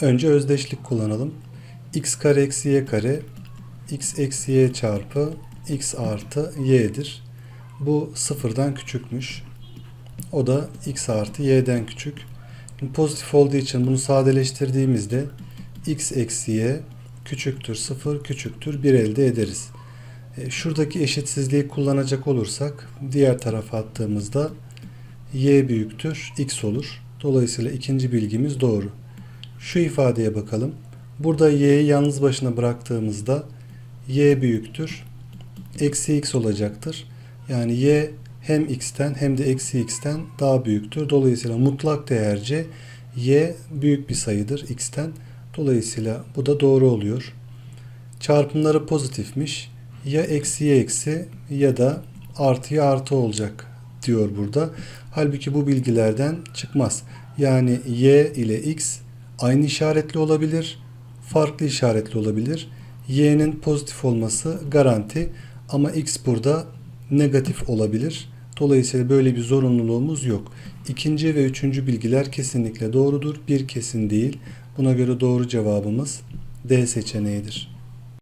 Önce özdeşlik kullanalım. x kare eksi y kare x eksi y çarpı x artı y'dir. Bu sıfırdan küçükmüş. O da x artı y'den küçük. Pozitif olduğu için bunu sadeleştirdiğimizde x eksi y küçüktür 0 küçüktür 1 elde ederiz. E, Şuradaki eşitsizliği kullanacak olursak diğer tarafa attığımızda y büyüktür x olur. Dolayısıyla ikinci bilgimiz doğru. Şu ifadeye bakalım. Burada y'yi yalnız başına bıraktığımızda y büyüktür. Eksi x olacaktır. Yani y hem x'ten hem de eksi x'ten daha büyüktür. Dolayısıyla mutlak değerce y büyük bir sayıdır x'ten. Dolayısıyla bu da doğru oluyor. Çarpımları pozitifmiş. Ya eksi y eksi ya da artıya artı olacak diyor burada. Halbuki bu bilgilerden çıkmaz. Yani y ile x aynı işaretli olabilir, farklı işaretli olabilir. y'nin pozitif olması garanti ama x burada negatif olabilir. Dolayısıyla böyle bir zorunluluğumuz yok. İkinci ve üçüncü bilgiler kesinlikle doğrudur. Bir kesin değil. Buna göre doğru cevabımız D seçeneğidir.